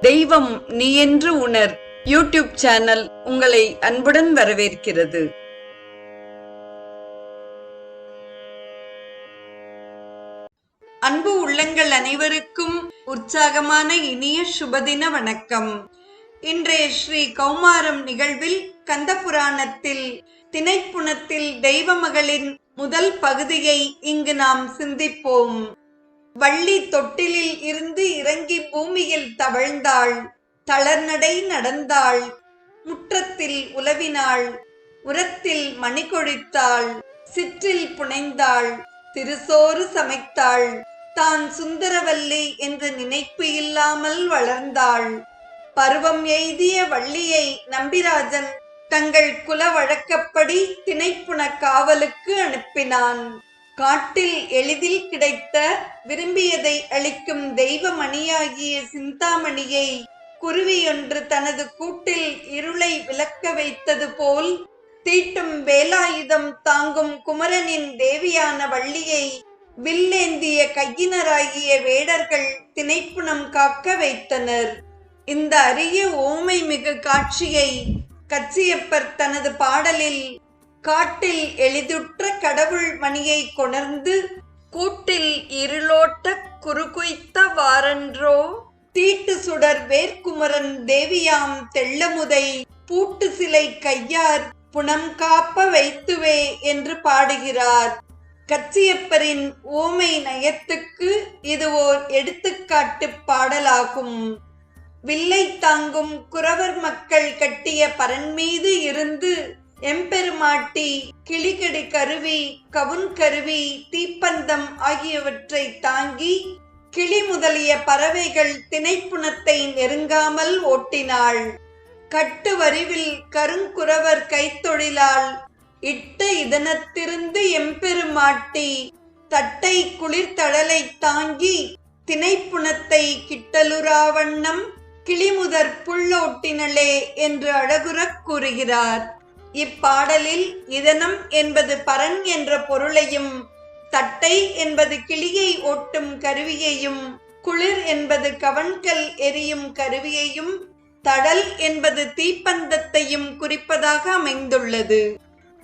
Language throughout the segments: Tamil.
தெய்வம் நீ என்று உணர். யூடியூப் சேனல் உங்களை அன்புடன் வரவேற்கிறது. அன்பு உள்ளங்கள் அனைவருக்கும் உற்சாகமான இனிய சுபதின வணக்கம். இன்றைய ஸ்ரீ கௌமாரம் நிகழ்வில் கந்த புராணத்தில் திணைப்புணத்தில் தெய்வ மகளின் முதல் பகுதியை இங்கு நாம் சிந்திப்போம். வள்ளி தொட்டிலில் இருந்து பூமியில் தவழ்ந்தாள் தளர்நடை நடந்தாள் முற்றத்தில் உலவினாள் உரத்தில் மணி கொழித்தாள் சிற்றில் புனைந்தாள் திருசோறு சமைத்தாள் தான் சுந்தரவல்லி என்று நினைப்பு இல்லாமல் வளர்ந்தாள். பருவம் எய்திய வள்ளியை நம்பிராஜன் தங்கள் குல வழக்கப்படி திணைப்புண காவலுக்கு அனுப்பினான். காட்டில் எளிதில் கிடைத்த விரும்பியதை அளிக்கும் தெய்வ மணியாகிய சிந்தாமணியை குருவியொன்று தனது கூட்டில் இருளை விளக்க வைத்தது போல் தீட்டும் வேலாயுதம் தாங்கும் குமரனின் தேவியான வள்ளியை வில்லேந்திய கையினராகிய வேடர்கள் திணைப்புணம் காக்க வைத்தனர். இந்த அரிய ஓமை மிகு காட்சியை கச்சியப்பர் தனது பாடலில் காட்டில் எளிதுற்ற கடவுள் மணியை கொணர்ந்து கூட்டில் இருளோட்ட குறுகுய்த்த வாரன்றோ? தீட்டு சுடர் வேர்க்குமரன் தேவியாம் தெள்ளமுதை பூட்டு சிலை கையார் புனம் காப்ப வைத்துவே என்று பாடுகிறார். கச்சியப்பரின் ஓமை நயத்துக்கு இது ஓர் எடுத்துக்காட்டு பாடலாகும். வில்லை தாங்கும் குறவர் மக்கள் கட்டிய பரன் மீது இருந்து எம்பெருமாட்டி கிளிகடி கருவி கவுன் கருவி தீப்பந்தம் ஆகியவற்றை தாங்கி கிளி முதலிய பறவைகள் திணைப்புணத்தை நெருங்காமல் ஓட்டினாள். கட்டு வரிவில் கருங்குறவர் கைத்தொழிலால் இட்ட இதனத்திருந்து எம்பெருமாட்டி தட்டை குளிர்தழலை தாங்கி திணைப்புணத்தை கிட்டலுராவண்ணம் கிளிமுதற் புள்ளோட்டினளே என்று அழகுறக் கூறுகிறார். இப்பாடலில் இதனம் என்பது பரன் என்ற பொருளையும் தட்டை என்பது கிளியை ஓட்டும் கருவியையும் குளிர் என்பது கவன்கல் எரியும் கருவியையும் தடல் என்பது தீப்பந்தத்தையும் குறிப்பதாக அமைந்துள்ளது.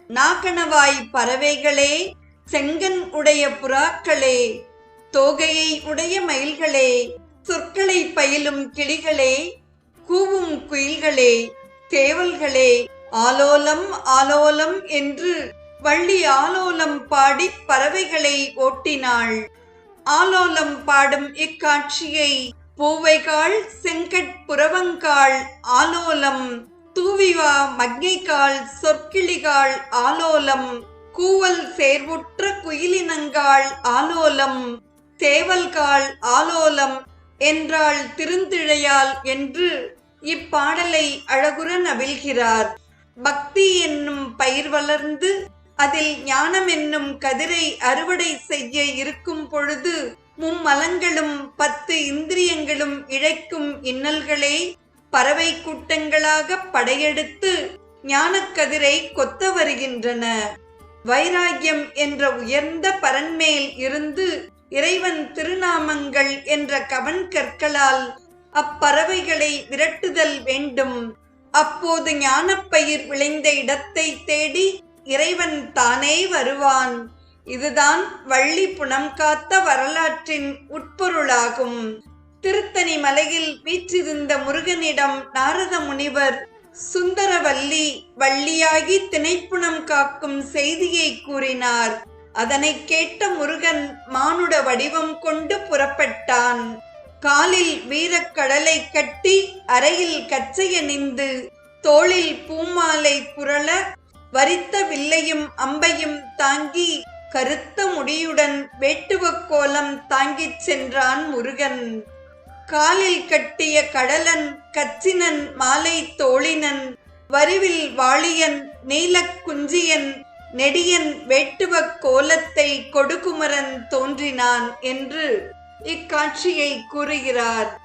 நாகணவாய் பறவைகளே செங்கன் உடைய புறாக்களே தோகையை உடைய மயில்களே சொற்களை பயிலும் கிளிகளே கூவும் குயில்களே தேவல்களே ஆலோலம் ஆலோலம் என்று வள்ளி ஆலோலம் பாடி பறவைகளை ஓட்டினாள். ஆலோலம் பாடும் இக்காட்சியை பூவைகாள் செங்கட் புறவங்காள் ஆலோலம் தூவிவா மங்கைகாள் சொற்கிளிகாள் ஆலோலம் கூவல் சேர்வுற்ற குயிலினங்காள் ஆலோலம் சேவல்காள் ஆலோலம் என்றாள் திருந்திழையால் என்று இப்பாடலை அழகுற நவில்கிறார் பக்தி என்னும் பயிர் வளர்ந்து அதில் ஞானம் என்னும் கதிரை அறுவடை செய்ய இருக்கும் பொழுது மும்மலங்களும் பத்து இந்திரியங்களும் இழைக்கும் இன்னல்களே பறவை கூட்டங்களாக படையெடுத்து ஞானக்கதிரை கொத்த வருகின்றன. வைராகியம் என்ற உயர்ந்த பரன்மேல் இருந்து இறைவன் திருநாமங்கள் என்ற கவன் கற்களால் அப்பறவைகளை விரட்டுதல் வேண்டும். அப்போது ஞானப்பயிர் விளைந்த இடத்தை தேடி இறைவன் தானே வருவான். இதுதான் வள்ளி புனம் காத்த வரலாற்றின் உட்பொருளாகும். திருத்தணி மலையில் வீற்றிருந்த முருகனிடம் நாரத முனிவர் சுந்தரவல்லி வள்ளியாகி திணைப்புணம் காக்கும் செய்தியை கூறினார். அதனை கேட்ட முருகன் மானுட வடிவம் கொண்டு புறப்பட்டான். காலில் வீரக்கடலை கட்டி அறையில் கச்சைய நின்று தோளில் பூமாலை புரள வரித்த வில்லையும் அம்பையும் தாங்கி கருத்த முடியுடன் வேட்டுவக் கோலம் தாங்கிச் சென்றான் முருகன். காலில் கட்டிய கடலன் கச்சினன் மாலை தோழினன் வரிவில் வாளியன் நீலக் குஞ்சியன் நெடியன் வேட்டுவக் கோலத்தை கொடுகுமரன் தோன்றினான் என்று இக்காட்சியை கூறுகிறார்.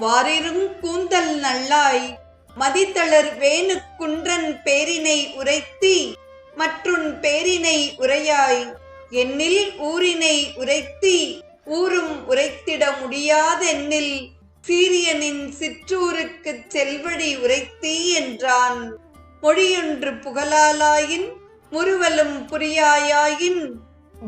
வாரிரும் கூந்தல் நல்லாய் மதித்தளர் வேணு குன்றன் பேரினை உரைத்தி மற்றும் பேரினை உரையாய் என்னில் ஊரினை உரைத்தி ஊரும் உரைத்திட முடியாதென்னில் சீரியனின் சிற்றூருக்குச் செல்வடி உரைத்தீ என்றான். மொழியொன்று புகழாலாயின் முறுவலும் புரியாயாயின்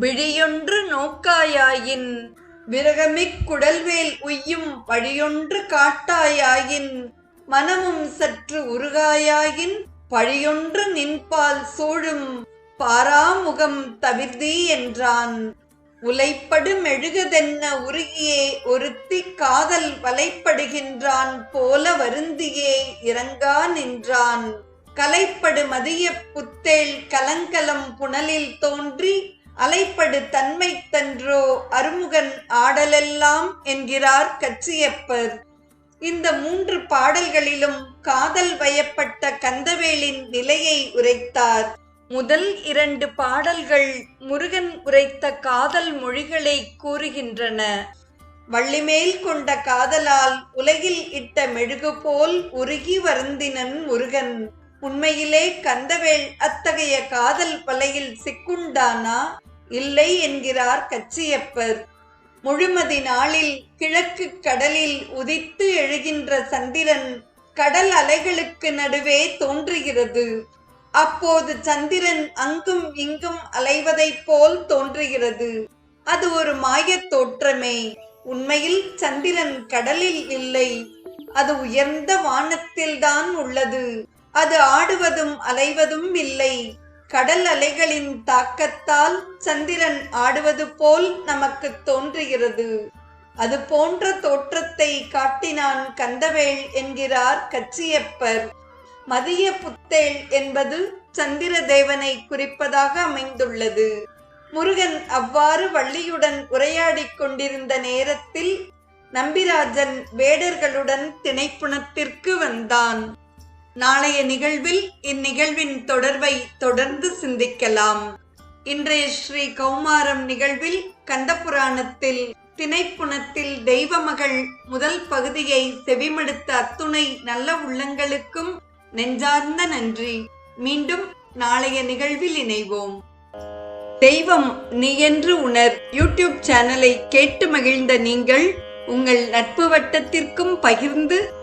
விழியொன்று நோக்காயாயின் விரகமிக் குடல்வேல் உய்யும் வழியொன்று காட்டாயாயின் மனமும் சற்று உருகாயாயின் பழியொன்று நின்பால் சூழும் பாராமுகம் தவிர்தி என்றான். உலைப்படு மெழுகதென்ன உருகியே ஒருத்தி காதல் வலைப்படுகின்றான் போல வருந்தியே இறங்கா நின்றான். கலைப்படு மதிய புத்தேள் கலங்கலம் புனலில் தோன்றி அலைப்படு தன்மை தன்றோ அருமுகன் ஆடலெல்லாம் என்கிறார் கச்சியப்பர். இந்த மூன்று பாடல்களிலும் காதல் வயப்பட்ட கந்தவேலின் நிலையை உரைத்தார். முதல் இரண்டு பாடல்கள் முருகன் உரைத்த காதல் மொழிகளை கூறுகின்றன. வள்ளிமேல் கொண்ட காதலால் உலகில் இட்ட மெழுகு போல் உருகி வருந்தினன் முருகன். உண்மையிலே கந்தவேல் அத்தகைய காதல் பலையில் சிக்குண்டானா? இல்லை என்கிறார் கச்சியப்பர். முழுமதி நாளில் கிழக்கு கடலில் உதித்து எழுகின்ற சந்திரன் கடல் அலைகளுக்கு நடுவே தோன்றுகிறது. அப்போது சந்திரன் அங்கும் இங்கும் அலைவதைப் போல் தோன்றுகிறது. அது ஒரு மாயத் தோற்றமே. உண்மையில் சந்திரன் கடலில் இல்லை. அது உயர்ந்த வானத்தில்தான் உள்ளது. அது ஆடுவதும் அலைவதும் இல்லை. கடல் அலைகளின் தாக்கத்தால் சந்திரன் ஆடுவது போல் நமக்கு தோன்றுகிறது. அது போன்ற தோற்றத்தை காட்டினான் கந்தவேள் என்கிறார் கச்சியப்பர். மதிய புத்தேள் என்பது சந்திர தேவனை குறிப்பதாக அமைந்துள்ளது. முருகன் அவ்வாறு வள்ளியுடன் உரையாடிக் கொண்டிருந்த நேரத்தில் நம்பிராஜன் வேடர்களுடன் திணைப்புணத்திற்கு வந்தான். நாளைய நிகழ்வில் இந்நிகழ்வின் தொடர்பை தொடர்ந்து சிந்திக்கலாம். இன்றைய ஸ்ரீ கௌமாரம் நிகழ்வில் கந்தபுராணத்தில் திணைப்புணத்தில் தெய்வமகள் முதல் பகுதியை செவிமடுத்த அத்துணை நல்ல உள்ளங்களுக்கும் நெஞ்சார்ந்த நன்றி. மீண்டும் நாளைய நிகழ்வில் இணைவோம். தெய்வம் நீ என்று உணர் யூடியூப் சேனலை கேட்டு மகிழ்ந்த நீங்கள் உங்கள் நட்பு வட்டத்திற்கும் பகிர்ந்து